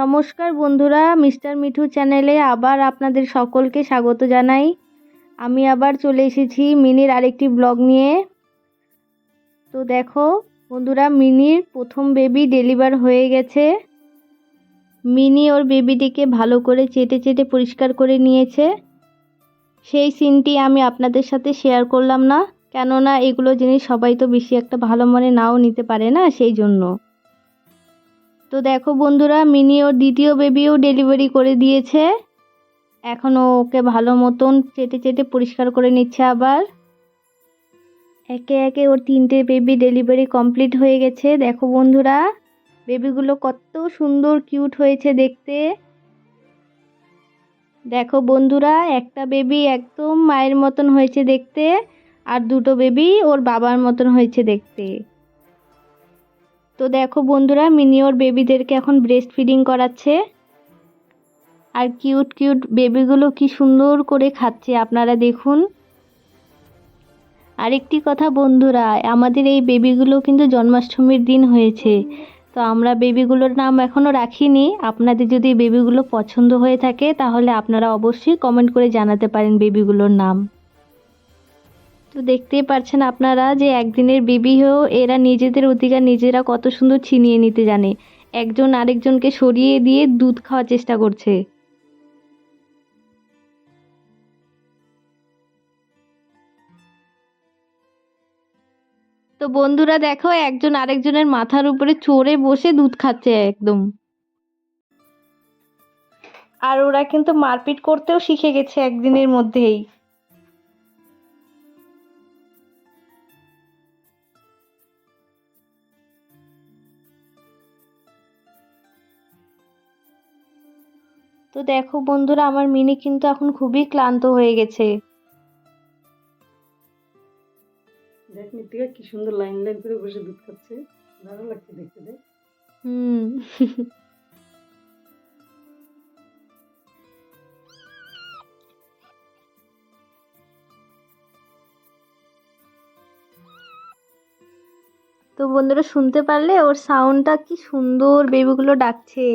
নমস্কার বন্ধুরা, মিস্টার মিঠু চ্যানেলে আবার আপনাদের সকলকে স্বাগত জানাই। আমি আবার চলে এসেছি মিনির আরেকটি ব্লগ নিয়ে। তো দেখো, বন্ধুরা, মিনির প্রথম বেবি ডেলিভার হয়ে গেছে। মিনি ওর বেবিটিকে ভালো করে চেটে চেটে পরিষ্কার করে নিয়েছে। সেই সিনটি আমি আপনাদের সাথে শেয়ার করলাম না, কেননা এগুলো জিনিস সবাই তো বেশি একটা ভালো মনে নাও নিতে পারে না, সেই জন্য। তো দেখো বন্ধুরা, মিনি ওর দ্বিতীয় বেবিও ডেলিভারি করে দিয়েছে। এখনও ওকে ভালো মতন চেটে চেটে পরিষ্কার করে নিচ্ছে আবার। একে একে ওর তিনটে বেবি ডেলিভারি কমপ্লিট হয়ে গেছে। দেখো বন্ধুরা বেবিগুলো কত সুন্দর কিউট হয়েছে দেখতে। দেখো বন্ধুরা, একটা বেবি একদম মায়ের মতন হয়েছে দেখতে, আর দুটো বেবি ওর বাবার মতন হয়েছে দেখতে। তো দেখো বন্ধুরা মিনি ওর বেবিদেরকে এখন ব্রেস্ট ফিডিং করাচ্ছে। আর কিউট কিউট বেবিগুলো কি সুন্দর করে খাচ্ছে, আপনারা দেখুন। আরেকটি কথা বন্ধুরা, আমাদের এই বেবিগুলো কিন্তু জন্মাষ্টমীর দিন হয়েছে। তো আমরা বেবিগুলোর নাম এখনও রাখিনি। আপনাদের যদি বেবিগুলো পছন্দ হয়ে থাকে, তাহলে আপনারা অবশ্যই কমেন্ট করে জানাতে পারেন বেবিগুলোর নাম। তো দেখতেই পারছেন আপনারা যে একদিনের বেবি হয়েও এরা নিজেদের অধিকার নিজেরা কত সুন্দর ছিনিয়ে নিতে জানে। একজন আরেকজনকে সরিয়ে দিয়ে দুধ খাওয়ার চেষ্টা করছে। তো বন্ধুরা দেখো, একজন আরেকজনের মাথার উপরে চড়ে বসে দুধ খাচ্ছে একদম। আর ওরা কিন্তু মারপিট করতেও শিখে গেছে একদিনের মধ্যেই। তো দেখো বন্ধুরা আমার মিনি কিন্তু এখন খুবই ক্লান্ত হয়ে গেছে। দেখ কি সুন্দর লাইন লাইন করে বসে দুধ খাচ্ছে। ভালো লাগছে দেখতে দেখ। হুম। তো বন্ধুরা শুনতে পারলে ওর সাউন্ডটা কি সুন্দর বেবিগুলো ডাকছে।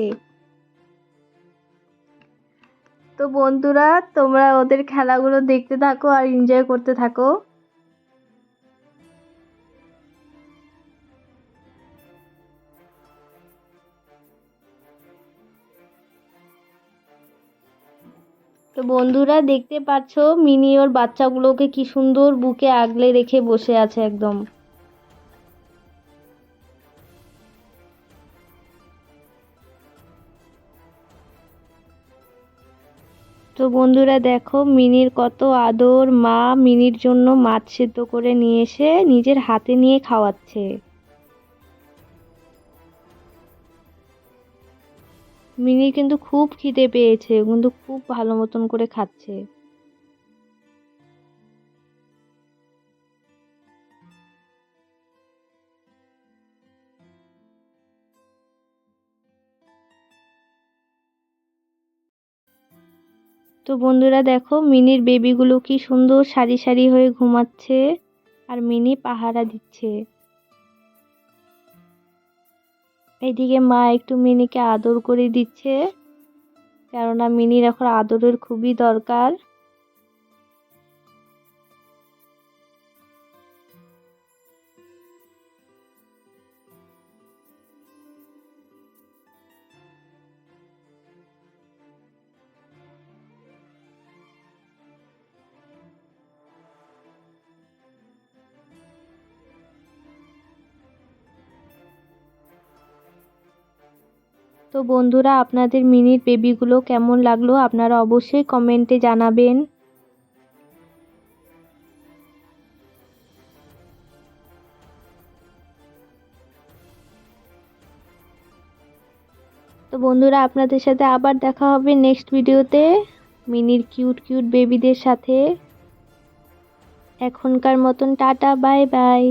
তো বন্ধুরা, তোমরা ওদের খেলাগুলো দেখতে থাকো আর এনজয় করতে থাকো। তো বন্ধুরা, দেখতে পাচ্ছ, মিনি ওর বাচ্চাগুলোকে কি সুন্দর বুকে আগলে রেখে বসে আছে একদম। তো বন্ধুরা দেখো, মিনির কত আদর। মা মিনির জন্য মাছ সেদ্ধ করে নিয়ে এসে নিজের হাতে নিয়ে খাওয়াচ্ছে। মিনির কিন্তু খুব খিদে পেয়েছে, কিন্তু খুব ভালো মতন করে খাচ্ছে। তো বন্ধুরা দেখো, মিনির বেবিগুলো কি সুন্দর সারি সারি হয়ে ঘুমাচ্ছে আর মিনি পাহারা দিচ্ছে। এইদিকে মা একটু মিনিকে আদর করে দিচ্ছে, কেননা মিনির এখন আদরের খুবই দরকার। তো বন্ধুরা, আপনাদের মিনির বেবিগুলো কেমন লাগল আপনারা অবশ্যই কমেন্টে জানাবেন। তো বন্ধুরা, আপনাদের সাথে আবার দেখা হবে নেক্সট ভিডিওতে মিনির কিউট কিউট বেবিদের সাথে। এখনকার মতন টাটা, বাই বাই।